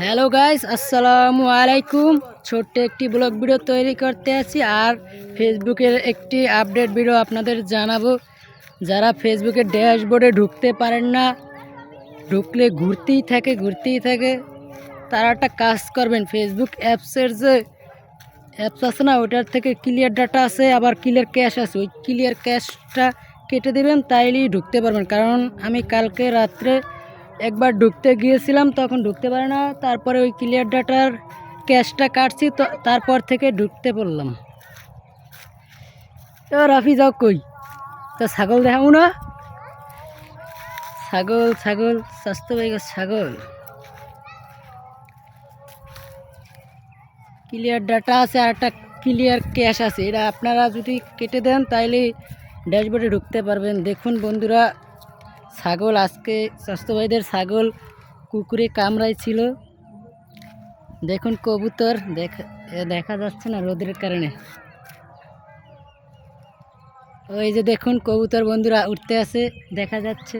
Hello guys আসসালামু আলাইকুম ছোট্ট একটি ব্লগ ভিডিও তৈরি করতে আছি আর ফেসবুকের একটি আপডেট ভিডিও আপনাদের জানাব। যারা ফেসবুকের ড্যাশবোর্ডে ঢুকতে পারেন না, ঢুকলে ঘুরতেই থাকে ঘুরতেই থাকে। তারা একটা কাজ করবেন ফেসবুক অ্যাপসের যে অ্যাপস আছে না, ওটার থেকে ক্লিয়ার ডাটা আছে, আবার ক্লিয়ার ক্যাশ আছে। ওই ক্লিয়ার ক্যাশটা কেটে দেবেন, তাইলেই ঢুকতে পারবেন। কারণ আমি কালকে রাত্রে একবার ঢুকতে গিয়েছিলাম, তখন ঢুকতে পারে না। তারপরে ওই ক্লিয়ার ডাটার ক্যাশটা কাটছি, তো তারপর থেকে ঢুকতে পড়লাম এবার রাফি, যাও কই? তো ছাগল দেখাবো না? ছাগল ছাগল, স্বাস্থ্য ছাগল। ক্লিয়ার ডাটা আছে, আর একটা ক্লিয়ার ক্যাশ আছে। এটা আপনারা যদি কেটে দেন, তাইলে ড্যাশবোর্ডে ঢুকতে পারবেন। দেখুন বন্ধুরা ছাগল, আজকে স্বাস্থ্যবাহীদের ছাগল কুকুরে কামড়াই ছিল দেখুন কবুতর, দেখা দেখা যাচ্ছে না রোদের কারণে। ওই যে দেখুন কবুতর বন্ধুরা উঠতে আছে দেখা যাচ্ছে।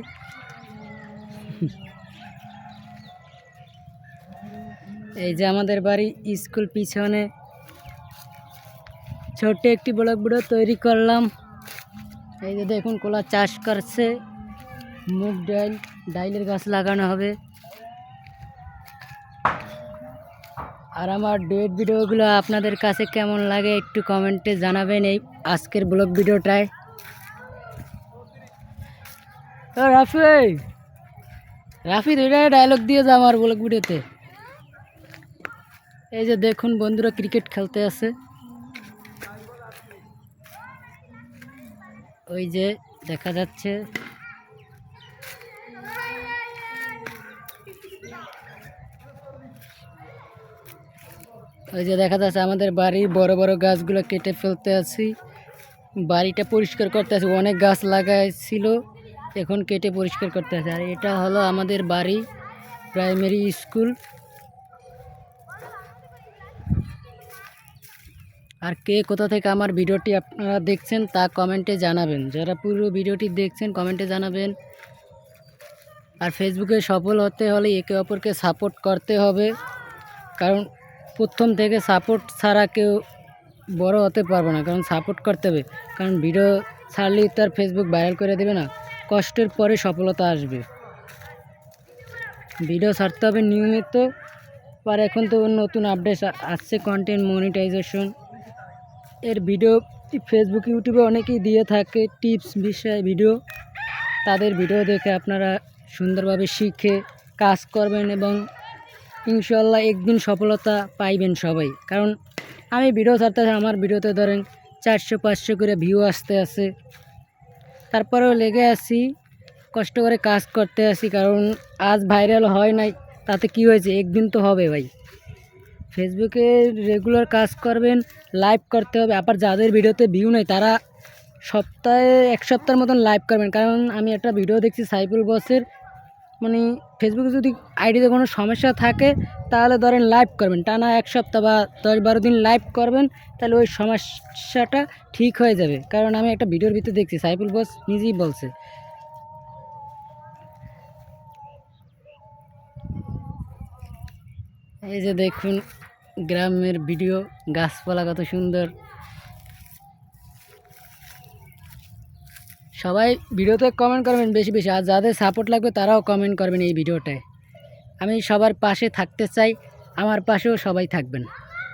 এই যে আমাদের বাড়ি স্কুল পিছনে, ছোট্ট একটি ব্লক ভিডিও তৈরি করলাম। এই যে দেখুন কোলা চাষ করছে। মুগ ডাল, ডাইলের গাছ লাগানো হবে। আর আমার ডেট ভিডিওগুলো আপনাদের কাছে কেমন লাগে একটু কমেন্টে জানাবেন এই আজকের ব্লগ ভিডিওটায়। রাফি! রাফি দুইটা ডায়লগ দিয়ে যা আমার ব্লগ ভিডিওতে। এই যে দেখুন বন্ধুরা ক্রিকেট খেলতে আছে। ওই যে দেখা যাচ্ছে ওই যে দেখা যাচ্ছে আমাদের বাড়ির বড় বড় গাছগুলো কেটে ফেলতে আছি। বাড়িটা পরিষ্কার করতে আছি, অনেক গাছ লাগাইছিল, এখন কেটে পরিষ্কার করতে আছে। আর এটা হলো আমাদের বাড়ি, প্রাইমারি স্কুল। আর কে কোথা থেকে আমার ভিডিওটি আপনারা দেখছেন তা কমেন্টে জানাবেন। যারা পুরো ভিডিওটি দেখছেন, কমেন্টে জানাবেন। আর ফেসবুকে সফল হতে হলে একে অপরকে সাপোর্ট করতে হবে। কারণ প্রথম থেকে সাপোর্ট ছাড়া কেউ বড় হতে পারবে না, কারণ সাপোর্ট করতে হবে। কারণ ভিডিও ছাড়লেই তার ফেসবুক ভাইরাল করে দেবে না, কষ্টের পরে সফলতা আসবে। ভিডিও ছাড়তে হবে নিয়মিত, আর এখন তো নতুন আপডেট আসছে কন্টেন্ট মনিটাইজেশন এর ভিডিও ফেসবুক ইউটিউবে অনেকেই দিয়ে থাকে টিপস বিষয়ে ভিডিও তাদের ভিডিও দেখে আপনারা সুন্দরভাবে শিখে কাজ করবেন এবং ইনশাল্লাহ একদিন সফলতা পাইবেন সবাই। কারণ আমি ভিডিও ছাড়তে আমার ভিডিওতে ধরেন চারশো, পাঁচশো করে ভিউ আসতে আছে। তারপরেও লেগে আসি কষ্ট করে কাজ করতে আসি কারণ আজ ভাইরাল হয় নাই, তাতে কি হয়েছে? একদিন তো হবে ভাই। ফেসবুকে রেগুলার কাজ করবেন লাইভ করতে হবে, আবার যাদের ভিডিওতে ভিউ নেই, তারা সপ্তাহে এক সপ্তাহের মতন লাইভ করবেন। কারণ আমি একটা ভিডিও দেখছি সাইফুল বসের মানে ফেসবুকে যদি আইডিতে কোনো সমস্যা থাকে, তাহলে ধরেন লাইভ করবেন। টানা এক সপ্তাহ বা দশ বারো দিন লাইভ করবেন, তাহলে ওই সমস্যাটা ঠিক হয়ে যাবে। কারণ আমি একটা ভিডিওর ভিতরে দেখছি, সাইফুল বস নিজেই বলছে। এই যে দেখুন, গ্রামের ভিডিও গাছপালা কত সুন্দর। সবাই ভিডিওতে কমেন্ট করবেন বেশি বেশি, আর যাদের সাপোর্ট লাগবে তারাও কমেন্ট করবেন এই ভিডিওটায়। আমি সবার পাশে থাকতে চাই, আমার পাশেও সবাই থাকবেন।